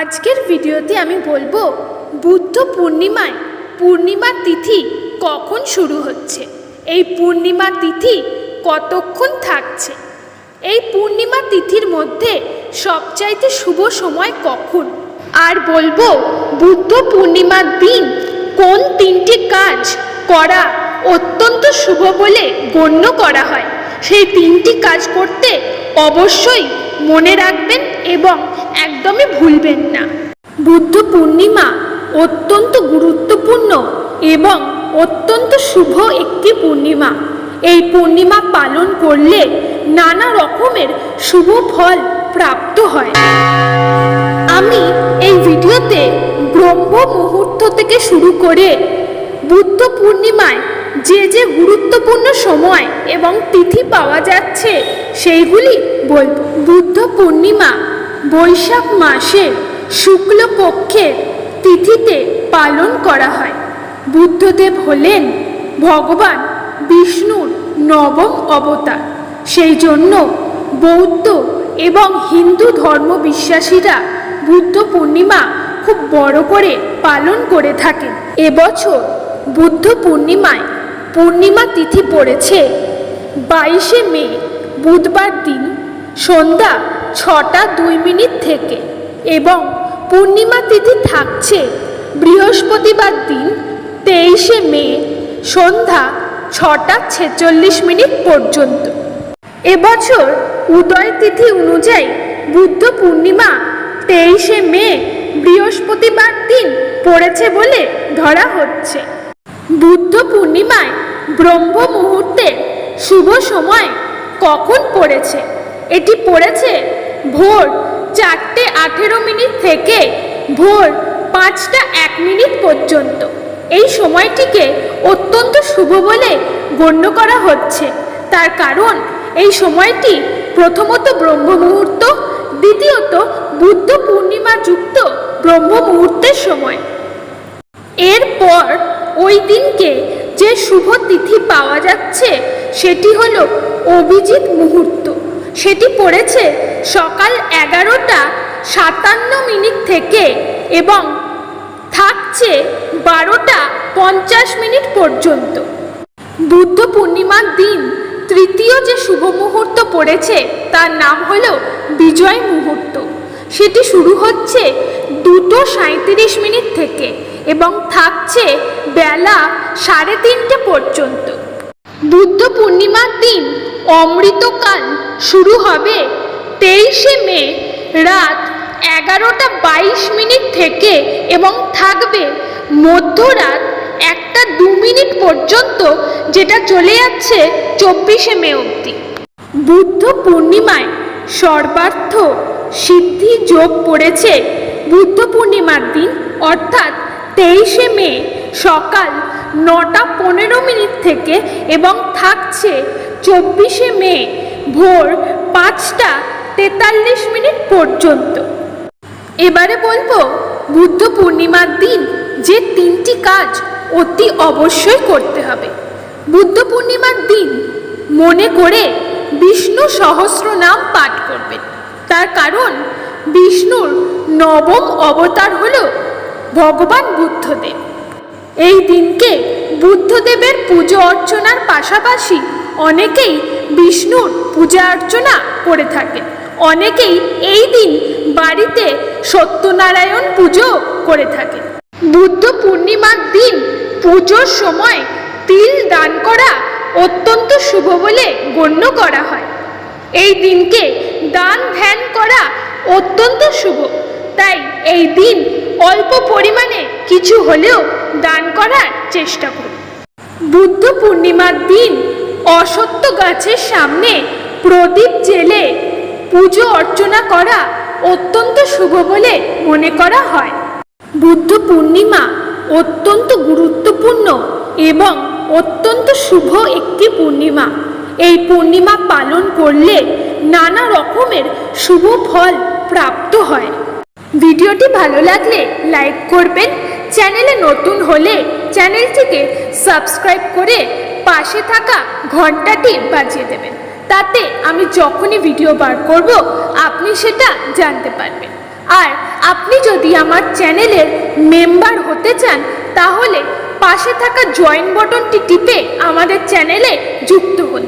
আজকের ভিডিওতে আমি বলব, বুদ্ধ পূর্ণিমায় পূর্ণিমা তিথি কখন শুরু হচ্ছে? এই পূর্ণিমা তিথি কতক্ষণ থাকছে? এই পূর্ণিমা তিথির মধ্যে সবচাইতে শুভ সময় কখন? আর বলব, বুদ্ধ পূর্ণিমার দিন কোন তিনটি কাজ করা অত্যন্ত শুভ বলে গণ্য করা হয়? সেই তিনটি কাজ করতে অবশ্যই মনে রাখবেন এবং একদমই ভুলবেন না। বুদ্ধ পূর্ণিমা অত্যন্ত গুরুত্বপূর্ণ এবং অত্যন্ত শুভ একটি পূর্ণিমা। এই পূর্ণিমা পালন করলে নানা রকমের শুভ ফল প্রাপ্ত হয়। আমি এই ভিডিওতে ব্রহ্ম মুহূর্ত থেকে শুরু করে বুদ্ধ পূর্ণিমায় যে যে গুরুত্বপূর্ণ সময় এবং তিথি পাওয়া যাচ্ছে, সেইগুলি বলব বুদ্ধ পূর্ণিমা, বৈশাখ মাসে শুক্লপক্ষের তিথিতে পালন করা হয়। বুদ্ধদেব হলেন ভগবান বিষ্ণুর নবম অবতার। সেই জন্য বৌদ্ধ এবং হিন্দু ধর্ম বিশ্বাসীরা বুদ্ধ পূর্ণিমা খুব বড় করে পালন করে থাকেন। এবছর বুদ্ধ পূর্ণিমায় পূর্ণিমা তিথি পড়েছে। বাইশে মে, বুধবার দিন, সন্ধ্যা ছটা দুই মিনিট থেকে এবং পূর্ণিমা তিথি থাকছে বৃহস্পতিবার দিন, তেইশে মে, সন্ধ্যা ছটা ছেচল্লিশ মিনিট পর্যন্ত। এবছর উদয় তিথি অনুযায়ী বুদ্ধ পূর্ণিমা তেইশে মে বৃহস্পতিবার দিন পড়েছে বলে ধরা হচ্ছে। বুদ্ধ পূর্ণিমায় ব্রহ্ম মুহূর্তের শুভ সময় কখন পড়েছে? এটি পড়েছে ভোর চারটে আঠেরো মিনিট থেকে ভোর পাঁচটা এক মিনিট পর্যন্ত। এই সময়টিকে অত্যন্ত শুভ বলে গণ্য করা হচ্ছে। তার কারণ, এই সময়টি প্রথমত ব্রহ্ম মুহূর্ত দ্বিতীয়ত বুদ্ধ পূর্ণিমা যুক্ত ব্রহ্ম মুহূর্তের সময়। এরপর ওই দিনকে যে শুভ তিথি পাওয়া যাচ্ছে, সেটি হলো অভিজিৎ মুহূর্ত। সেটি পড়েছে সকাল এগারোটা সাতান্ন মিনিট থেকে এবং থাকছে বারোটা পঞ্চাশ মিনিট পর্যন্ত। বুদ্ধ পূর্ণিমার দিন তৃতীয় যে শুভ মুহূর্ত পড়েছে, তার নাম হলো বিজয় মুহূর্ত। সেটি শুরু হচ্ছে দুটো সাঁত্রিশ মিনিট থেকে। এবং থাকছে বেলা সাড়ে তিনটে পর্যন্ত। বুদ্ধ পূর্ণিমার দিন অমৃতকাল শুরু হবে তেইশে মে রাত এগারোটা বাইশ মিনিট থেকে এবং থাকবে মধ্যরাত একটা দু মিনিট পর্যন্ত, যেটা চলে যাচ্ছে চব্বিশে মে অবধি। বুদ্ধ পূর্ণিমায় সর্বার্থ সিদ্ধি যোগ পড়েছে বুদ্ধ পূর্ণিমার দিন, অর্থাৎ তেইশে মে সকাল নটা পনেরো মিনিট থেকে এবং থাকছে চব্বিশে মে ভোর পাঁচটা তেতাল্লিশ মিনিট পর্যন্ত। এবারে বলব, বুদ্ধ পূর্ণিমার দিন যে তিনটি কাজ অতি অবশ্যই করতে হবে। বুদ্ধ পূর্ণিমার দিন মনে করে বিষ্ণু সহস্র নাম পাঠ করবেন। তার কারণ, বিষ্ণুর নবম অবতার হল ভগবান বুদ্ধদেব। এই দিনকে বুদ্ধদেবের পুজো অর্চনার পাশাপাশি অনেকেই বিষ্ণুর পূজা অর্চনা করে থাকেন অনেকেই এই দিন বাড়িতে সত্যনারায়ণ পুজো করে থাকেন বুদ্ধ পূর্ণিমার দিন পুজোর সময় তিল দান করা অত্যন্ত শুভ বলে গণ্য করা হয়। এই দিনকে দান ধ্যান করা অত্যন্ত শুভ। তাই এই দিন অল্প পরিমাণে কিছু হলেও দান করার চেষ্টা করুন। বুদ্ধ পূর্ণিমার দিন অসত্য গাছের সামনে প্রদীপ জেলে পুজো অর্চনা করা অত্যন্ত শুভ বলে মনে করা হয়। বুদ্ধ পূর্ণিমা অত্যন্ত গুরুত্বপূর্ণ এবং অত্যন্ত শুভ একটি পূর্ণিমা। এই পূর্ণিমা পালন করলে নানা রকমের শুভ ফল প্রাপ্ত হয়। ভিডিওটি ভালো লাগলে লাইক করবেন। চ্যানেলে নতুন হলে চ্যানেলটিকে সাবস্ক্রাইব করে পাশে থাকা ঘন্টাটি বাজিয়ে দেবেন। তাতে আমি যখনই ভিডিও বার করব, আপনি সেটা জানতে পারবেন। আর আপনি যদি আমার চ্যানেলের মেম্বার হতে চান, তাহলে পাশে থাকা জয়েন বটনটি টিপে আমাদের চ্যানেলে যুক্ত হন।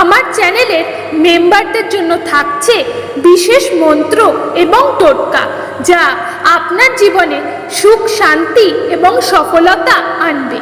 আমার চ্যানেলের মেম্বারদের জন্য থাকছে বিশেষ মন্ত্র এবং টোটকা, যা আপনার জীবনে সুখ, শান্তি এবং সফলতা আনবে।